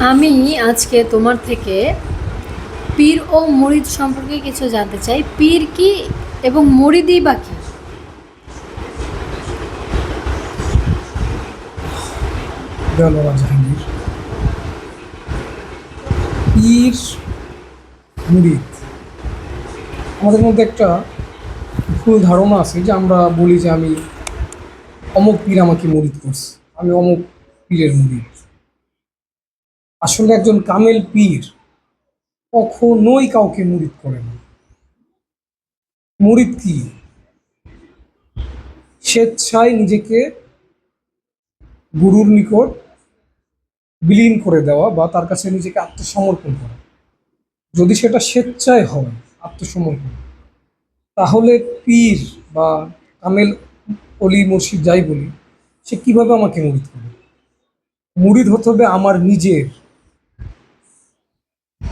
আমি আজকে তোমার থেকে পীর ও মরিদ সম্পর্কে কিছু জানতে চাই। পীর কি এবং মুরিদই বা কি? পীর, মুরিদ। আমাদের মধ্যে একটা ভুল ধারণা আছে যে আমরা বলি যে আমি অমুক পীর আমাকে মুরিদ করছে। আমি অমুক পীরের মুরিদ। আসলে একজন কামেল পীর কখনোই কাউকে মুরিদ করে না। মুরিদ কি? স্বেচ্ছায় নিজেকে গুরুর নিকট বিলীন করে দেওয়া বা তার কাছে নিজেকে আত্মসমর্পণ করা। যদি সেটা স্বেচ্ছায় হয়, আত্মসমর্পণ, তাহলে পীর বা কামেল অলি মুর্শিদ যাই বলি, সে কীভাবে আমাকে মুরিদ করে মুরিদ হতে হবে আমার নিজের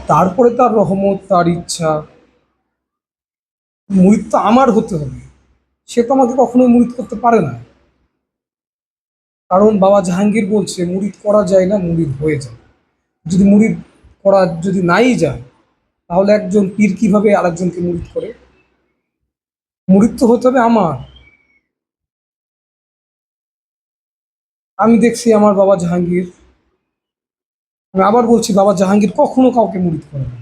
তারপরে তার রহমত, তার ইচ্ছা। মুরিদ তো আমার হতে হবে। সে তো আমাকে কখনোই মুরিদ করতে পারে না। কারণ বাবা জাহাঙ্গীর বলছে, মুরিদ করা যায় না, মুরিদ হয়ে যায়। যদি মুরিদ করা যদি নাই যায়, তাহলে একজন পীর কীভাবে আরেকজনকে মুরিদ করে? মুরিদ তো হতে হবে আমার। আমি দেখছি আমার বাবা জাহাঙ্গীর আমি আবার বলছি, বাবা জাহাঙ্গীর কখনো কাউকে মুরিদ করে না।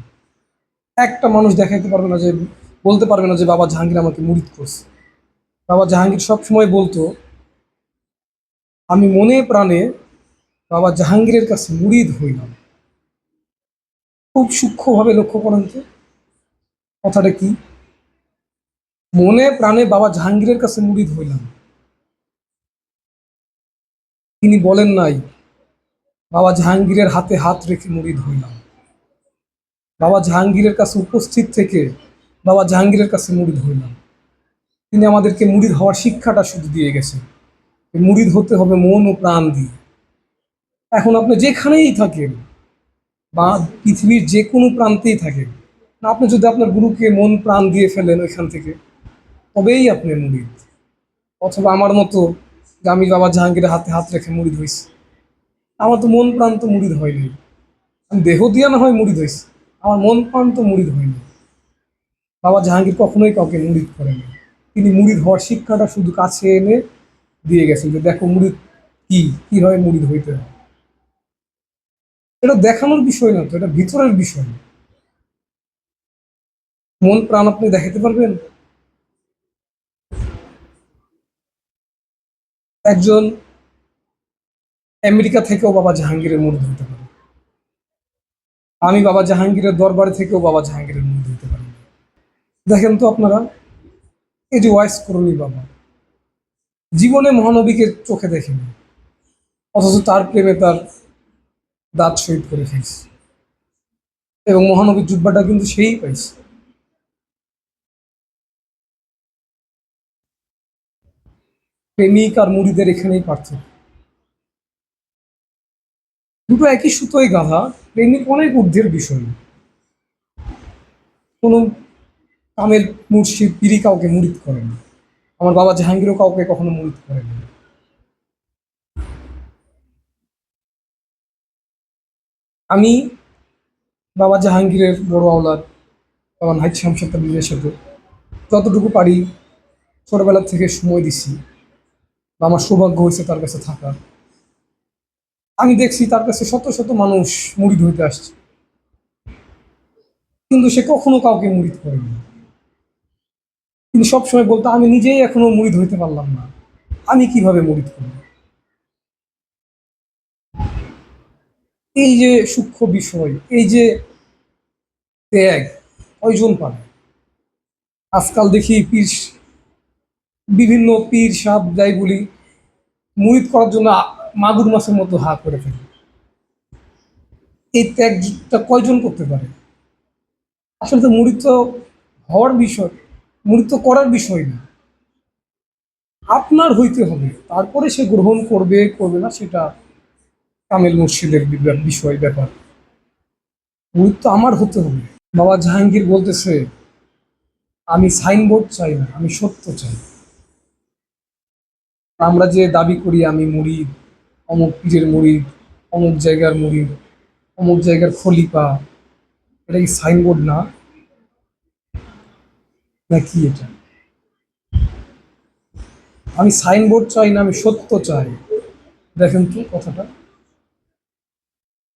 একটা মানুষ দেখাইতে পারবে না যে, বলতে পারবে না যে, বাবা জাহাঙ্গীর আমাকে মুরিদ করছে। বাবা জাহাঙ্গীর সবসময় বলতো, আমি মনে প্রাণে বাবা জাহাঙ্গীরের কাছে মুরিদ হইলাম খুব সূক্ষ্মভাবে লক্ষ্য করেন তো। কথাটা কি? মনে প্রাণে বাবা জাহাঙ্গীরের কাছে মুরিদ হইলাম। তিনি বলেন নাই বাবা জাহাঙ্গীরের হাতে হাত রেখে মুরিদ হইলাম। বাবা জাহাঙ্গীরের কাছে উপস্থিত থেকে বাবা জাহাঙ্গীরের কাছে মুরিদ হইলাম। তিনি আমাদেরকে মুরিদ হওয়ার শিক্ষাটা শুধু দিয়ে গেছেন। মুরিদ হতে হবে মন ও প্রাণ দিয়ে। এখন আপনি যেখানেই থাকেন বা পৃথিবীর যে কোনো প্রান্তেই থাকেন আপনি যদি আপনার গুরুকে মন প্রাণ দিয়ে ফেলেন ওইখান থেকে, তবেই আপনি মুরিদ অথবা আমার মতো আমি বাবা জাহাঙ্গীরের হাতে হাত রেখে মুরিদ হয়েছি আমার তো মন প্রাণ তো মুরিদ হয়নি আমি দেহ দিয়া না হয় মুরিদ হয়েছি আমার মন প্রাণ তো মুরিদ হয়নি বাবা জাহাঙ্গীর কখনোই কাউকে মুরিদ করেনি তিনি মুরিদ হওয়ার শিক্ষাটা শুধু কাছে এনে দিয়ে গেছেন যে, দেখো মুরিদ কি, কীভাবে মুরিদ হইতে হয়? এটা দেখানোর বিষয় না তো, এটা ভিতরের বিষয়। মন প্রাণ আপনি দেখাতে পারবেন? একজন আমেরিকা থেকেও বাবা জাহাঙ্গীরের মুরিদ হতে পারে। আমি বাবা জাহাঙ্গীরের দরবারে থেকেও বাবা জাহাঙ্গীরের মুরিদ হতে পারি দেখেন তো আপনারা, এই যে ওয়াইস করণী বাবা, জীবনে মহানবীকে চোখে দেখেনি অথচ তার প্রেমে তার দাঁত শহীদ করে ফেলছে এবং মহানবীর জুব্বাটা কিন্তু সেই পাইছে। প্রেমিক আর মুড়িদের এখানেই পার্থক্য। দুটো একই সুতোয় গাঁথা প্রেমিক অনেক ঊর্ধ্বের বিষয়। কোনো কামের মুর্শিদ পিরি কাউকে মুড়িদ করে না। আমার বাবা জাহাঙ্গীরও কাউকে কখনো মুরিদ করেনি আমি বাবা জাহাঙ্গীরের বড় আওলাদ বাবা নাইট শামসাদ তাবলিগের সাথে যতটুকু পারি, ছোটবেলা থেকে সময় দিছি। বা আমার সৌভাগ্য হয়েছে তার কাছে থাকা। আমি দেখছি তার কাছে শত শত মানুষ মুড়ি ধরতে আসছে। কিন্তু সে কখনো কাউকে মুড়িদ করেনি তিনি সবসময় বলতো, আমি নিজেই এখনও মুড়ি ধরতে পারলাম না। আমি কীভাবে মুড়িদ করব এই যে সূক্ষ্ম বিষয়, এই যে ত্যাগ, কয়জন পারে? আজকাল দেখি পীর, বিভিন্ন পীর সাপ যাই বলি মুড়িদ করার জন্য মাগুর মাছের মতো হা করে ফেলে। এই ত্যাগটা কয়জন করতে পারে? আসলে তো মুড়িদ তো হওয়ার বিষয় মুড়িদ তো করার বিষয় না। আপনার হইতে হবে, তারপরে সে গ্রহণ করবে করবে না, সেটা কামেল মুর্শিদের বিষয়, ব্যাপার। তো আমার হতে হবে। বাবা জাহাঙ্গীর বলতেছে, আমি সাইনবোর্ড চাই না, আমি সত্য চাই। আমরা যে দাবি করি, আমি মুড়িদ। অমুক পীরের মুড়িদ অমুক জায়গার মুড়িদ অমুক জায়গার খলিপা এটা কি সাইনবোর্ড না? না কি এটা? আমি সাইনবোর্ড চাই না, আমি সত্য চাই। দেখেন তো কথাটা।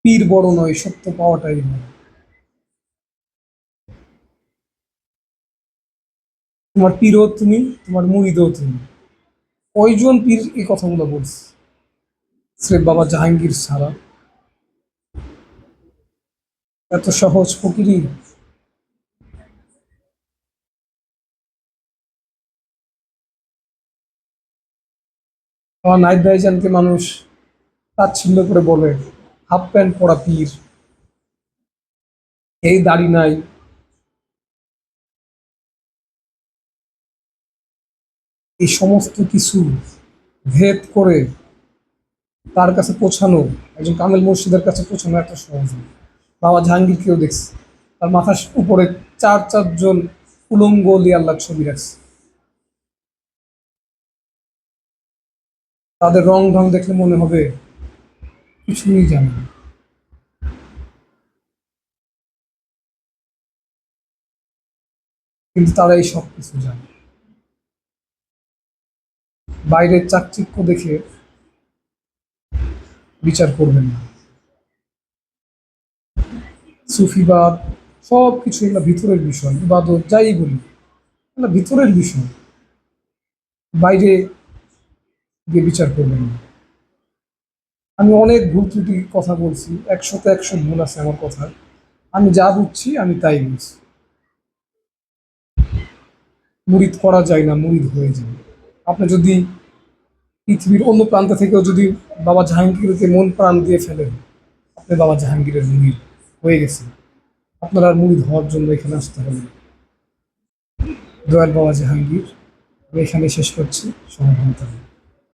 পীর বড় নয়, সত্য পাওয়াটাই নয়। তোমার পীরও তুমি, তোমার মুরিদও তুমি। কয়জন পীর এই কথাগুলো বলছে? শ্রেফ বাবা জাহাঙ্গীর ছাড়া এত সহজ ফকিরি। আমার নাইট ভাইজানকে মানুষ তাচ্ছিল্য করে বলে, হাফ প্যান্ট পরা পীর। এই দাড়ি নাই। এই সমস্ত কিছু ভেদ করে তার কাছে পৌঁছানো, একজন কামেল মুর্শিদের কাছে পৌঁছানো একটা সহজ। বাবা জাহাঙ্গীরকেও দেখছি। তার মাথার উপরে চার চারজন উলঙ্গ আল্লাহ ছবি রাখছে। তাদের রং ঢং দেখলে মনে হবে কিছুই জানে কিন্তু তারা এই সব কিছু জানে। বাইরের চাকচিক্য দেখে বিচার করবেন না। সুফিবাদ সব কিছু এগুলো ভিতরের বিষয়, ইবাদত, যাই বলি, এগুলো ভিতরের বিষয়। বাইরে গিয়ে বিচার করবেন না। আমি অনেক ভুল ত্রুটি কথা বলছি, একশোতে একশো ভুল আছে আমার কথা। আমি যা বুঝছি, আমি তাই বুঝছি। মুরিদ করা যায় না, মুরিদ হয়ে যায়। আপনি যদি পৃথিবীর অন্য প্রান্ত থেকেও যদি বাবা জাহাঙ্গীরকে মন প্রাণ দিয়ে ফেলেন, আপনি বাবা জাহাঙ্গীরের মুড়ি হয়ে গেছে আপনার আর মুড়ি ধোয়ার জন্য এখানে আসতে হবে। দয়াল বাবা জাহাঙ্গীর, আমি এখানে শেষ করছি। সমাধান